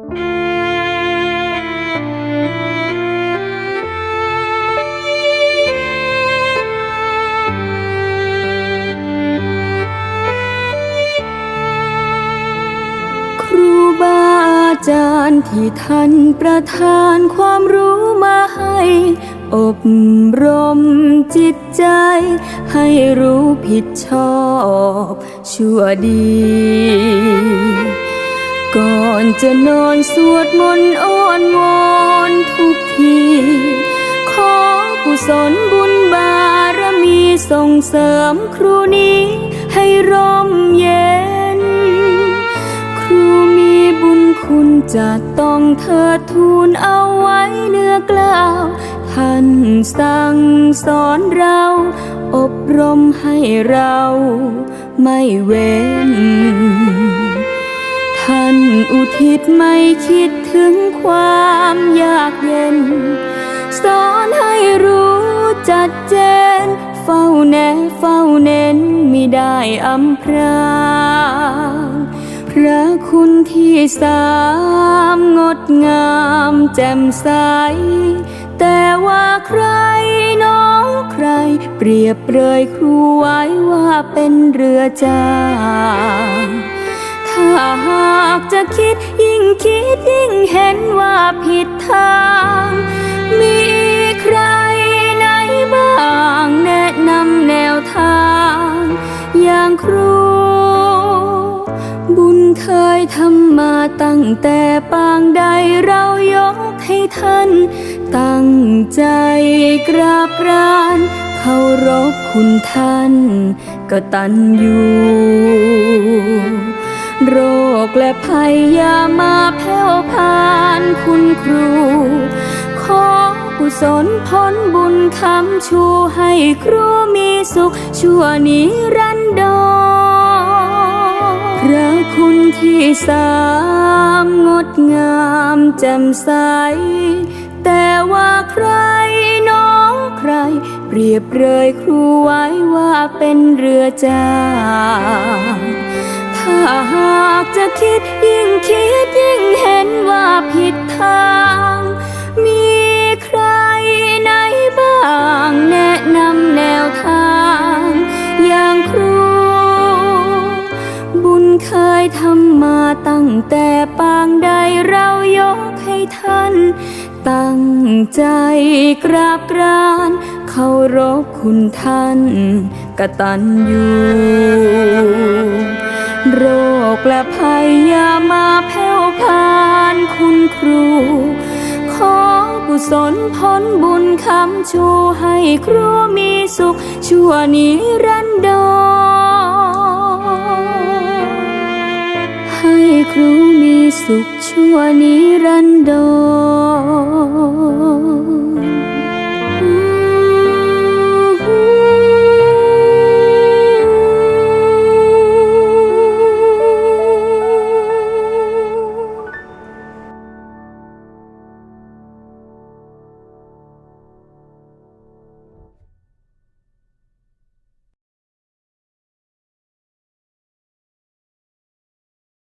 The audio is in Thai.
ครูบาอาจารย์ที่ท่านประทานความรู้มาให้ อบรมจิตใจ ให้รู้ผิดชอบชั่วดี ก่อนจะนอนสวดมนต์อ้อนวอนทุกที ขอกุศลบุญบารมีส่งเสริมครูนี้ให้ร่มเย็น ครูมีบุญคุณจะต้องเธอทูลเอาไว้เนื้อกล่าวท่านสั่งสอนเรา อบรมให้เราไม่เว้นท่าน อุทิศไม่คิดถึงความยากเย็น สอนให้รู้จัดเจน เฝ้าแนเฝ้าเน้นไม่ได้อำพรางพระคุณที่สามงดงามแจ่มใส แต่ว่าใครน้องใคร เปรียบเปรยครูไว้ว่าเป็นเรือจางถ้าหาก เห็นว่าผิดทาง มีใครไหนบ้างแนะนำแนวทาง อย่างครู บุญเคยทำมาตั้งแต่ปางใดเรายกให้ท่าน ตั้งใจกราบกรานเคารพคุณท่าน ก็ตันอยู่ คและภัยอย่ามาแผ่วพานคุณครู ขอกุศลผลบุญคำชูให้ครูมีสุขชั่วนิรันดรพระคุณที่สามงดงามแจ่มใส แต่ว่าใครน้องใคร เปรียบเปรยครูไว้ว่าเป็นเรือจาง ถ้าหากจะคิดยิ่งคิดยิ่งเห็นว่าผิดทาง มีใครไหนบ้างแนะนำแนวทาง อย่างครู บุญเคยทำมาตั้งแต่ปางใดเรายกให้ท่าน ตั้งใจกราบกรานเคารพคุณท่านกตัญญู โรคและภัยยามาแผ่วพานคุณครู ขอกุศลผลบุญคำชูให้ครูมีสุข ชั่วนิรันดรให้ครูมีสุขชั่วนิรันดร